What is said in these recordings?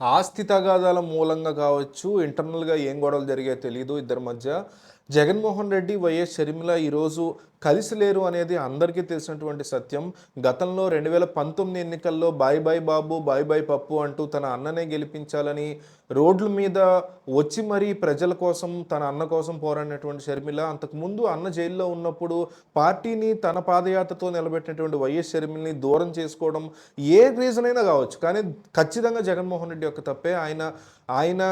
ఆస్తి తగాదాల మూలంగా కావచ్చు ఇంటర్నల్గా ఏం గొడవలు జరిగాయో తెలియదు ఇద్దరి మధ్య. జగన్మోహన్ రెడ్డి వైఎస్ షర్మిల ఈరోజు కలిసి లేరు అనేది అందరికీ తెలిసినటువంటి సత్యం. గతంలో రెండు వేల పంతొమ్మిది ఎన్నికల్లో bye bye Babu bye bye పప్పు అంటూ తన అన్ననే గెలిపించాలని రోడ్ల మీద వచ్చి మరీ ప్రజల కోసం తన అన్న కోసం పోరాడినటువంటి షర్మిల అంతకుముందు అన్న జైల్లో ఉన్నప్పుడు పార్టీని తన పాదయాత్రతో నిలబెట్టినటువంటి వైఎస్ షర్మిల్ని దూరం చేసుకోవడం ఏ రీజన్ అయినా కావచ్చు. కానీ ఖచ్చితంగా జగన్మోహన్ రెడ్డి యొక్క తప్పే. ఆయన ఆయన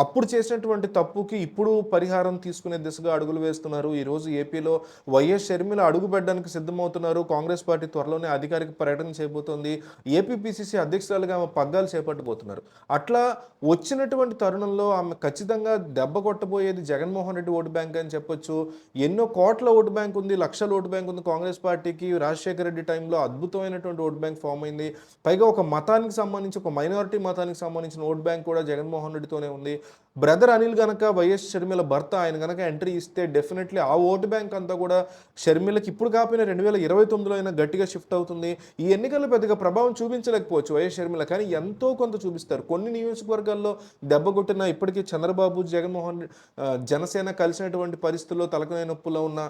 అప్పుడు చేసినటువంటి తప్పుకి ఇప్పుడు పరిహారం తీసుకునే దిశగా అడుగులు వేస్తున్నారు. ఈరోజు ఏపీలో వైఎస్ షర్మిల అడుగు పెట్టడానికి సిద్ధమవుతున్నారు. కాంగ్రెస్ పార్టీ త్వరలోనే అధికారిక పర్యటన చేయబోతోంది ఏపీపీసీసీ అధ్యక్షురాలుగా ఆమె పగ్గాలు చేపట్టబోతున్నారు. అట్లా వచ్చినటువంటి తరుణంలో ఆమె ఖచ్చితంగా దెబ్బ కొట్టబోయేది జగన్మోహన్ రెడ్డి ఓటు బ్యాంక్ అని చెప్పొచ్చు. ఎన్నో కోట్ల ఓటు బ్యాంక్ ఉంది లక్షల ఓటు బ్యాంక్ ఉంది కాంగ్రెస్ పార్టీకి. రాజశేఖర రెడ్డి టైంలో అద్భుతమైనటువంటి ఓటు బ్యాంక్ ఫామ్ అయింది. పైగా ఒక మతానికి సంబంధించి ఒక మైనారిటీ మతానికి సంబంధించిన ఓటు బ్యాంక్ కూడా జగన్మోహన్ రెడ్డితోనే ఉంది. బ్రదర్ అనిల్ గనక వైఎస్ షర్మిల భర్త ఆయన గనక ఎంట్రీ ఇస్తే డెఫినెట్లీ ఆ ఓటు బ్యాంక్ అంతా కూడా షర్మిలకి ఇప్పుడు కాకపోయినా రెండు వేల ఇరవై తొమ్మిదిలో అయినా గట్టిగా షిఫ్ట్ అవుతుంది. ఈ ఎన్నికల్లో పెద్దగా ప్రభావం చూపించలేకపోవచ్చు వైఎస్ షర్మిల కానీ ఎంతో కొంత చూపిస్తారు. కొన్ని నియోజకవర్గాల్లో దెబ్బ కొట్టిన ఇప్పటికీ చంద్రబాబు జగన్మోహన్ జనసేన కలిసినటువంటి పరిస్థితుల్లో తలకనే నొప్పులో ఉన్న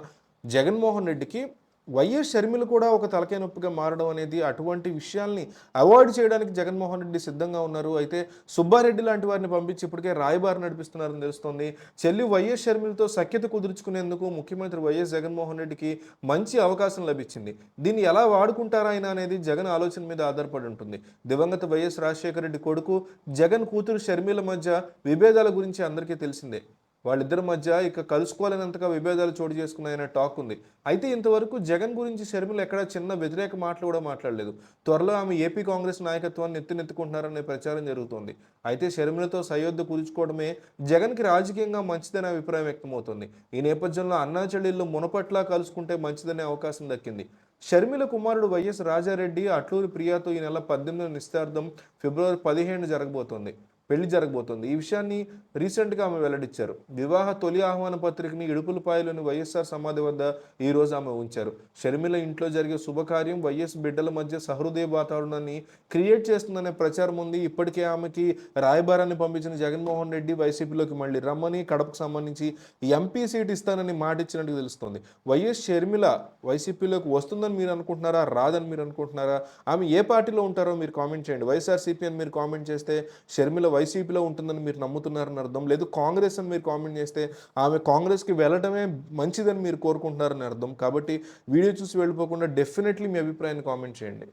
జగన్మోహన్ రెడ్డికి వైఎస్ షర్మిల కూడా ఒక తలకాయ నొప్పిగా మారడం అనేది అటువంటి విషయాల్ని అవాయిడ్ చేయడానికి జగన్మోహన్ రెడ్డి సిద్ధంగా ఉన్నారు. అయితే సుబ్బారెడ్డి లాంటి వారిని పంపించి ఇప్పటికే రాయబారి నడిపిస్తున్నారని తెలుస్తోంది. చెల్లి వైఎస్ షర్మిలతో సఖ్యత కుదుర్చుకునేందుకు ముఖ్యమంత్రి వైఎస్ జగన్మోహన్ రెడ్డికి మంచి అవకాశం లభించింది. దీన్ని ఎలా వాడుకుంటారా ఆయన అనేది జగన్ ఆలోచన మీద ఆధారపడి ఉంటుంది. దివంగత వైఎస్ రాజశేఖర రెడ్డి కొడుకు జగన్ కూతురు షర్మిల మధ్య విభేదాల గురించి అందరికీ తెలిసిందే. వాళ్ళిద్దరి మధ్య ఇక కలుసుకోలేనంతగా విభేదాలు చోటు చేసుకున్నాయనే టాక్ ఉంది. అయితే ఇంతవరకు జగన్ గురించి షర్మిల ఎక్కడ చిన్న వ్యతిరేక మాటలు కూడా మాట్లాడలేదు. త్వరలో ఆమె ఏపీ కాంగ్రెస్ నాయకత్వాన్ని ఎత్తునెత్తుకుంటున్నారనే ప్రచారం జరుగుతోంది. అయితే షర్మిలతో సయోధ్య కుదుర్చుకోవడమే జగన్కి రాజకీయంగా మంచిదనే అభిప్రాయం వ్యక్తమవుతుంది. ఈ నేపథ్యంలో అన్నా చెల్లెళ్ళు మునపట్లా కలుసుకుంటే మంచిదనే అవకాశం దక్కింది. షర్మిల కుమారుడు వైఎస్ రాజారెడ్డి అట్లూరి ప్రియాతో ఈ నెల పద్దెనిమిది నిశ్చార్థం ఫిబ్రవరి పదిహేను జరగబోతోంది. పెళ్ళి జరగబోతోంది. ఈ విషయాన్ని రీసెంట్గా ఆమె వెల్లడించారు. వివాహ తొలి ఆహ్వాన పత్రికని ఇడుపులపాయలోని వైఎస్ఆర్ సమాధి వద్ద ఈరోజు ఆమె ఉంచారు. షర్మిల ఇంట్లో జరిగే శుభకార్యం వైఎస్ బిడ్డల మధ్య సహృదయ వాతావరణాన్ని క్రియేట్ చేస్తుందనే ప్రచారం ఉంది. ఇప్పటికే ఆమెకి రాయబారాన్ని పంపించిన జగన్మోహన్ రెడ్డి వైసీపీలోకి మళ్ళీ రమ్మని కడపకు సంబంధించి ఎంపీ సీట్ ఇస్తానని మాట ఇచ్చినట్టు తెలుస్తోంది. వైఎస్ షర్మిల వైసీపీలోకి వస్తుందని మీరు అనుకుంటున్నారా? రాదని మీరు అనుకుంటున్నారా? ఆమె ఏ పార్టీలో ఉంటారో మీరు కామెంట్ చేయండి. వైఎస్ఆర్సీపీ అని మీరు కామెంట్ చేస్తే షర్మిల వైసీపీలో ఉంటుందని మీరు నమ్ముతున్నారని అర్థం. లేదు కాంగ్రెస్ అని మీరు కామెంట్ చేస్తే ఆమె కాంగ్రెస్కి వెళ్ళడమే మంచిదని మీరు కోరుకుంటున్నారని అర్థం. కాబట్టి వీడియో చూసి వెళ్ళిపోకుండా డెఫినెట్లీ మీ అభిప్రాయాన్ని కామెంట్ చేయండి.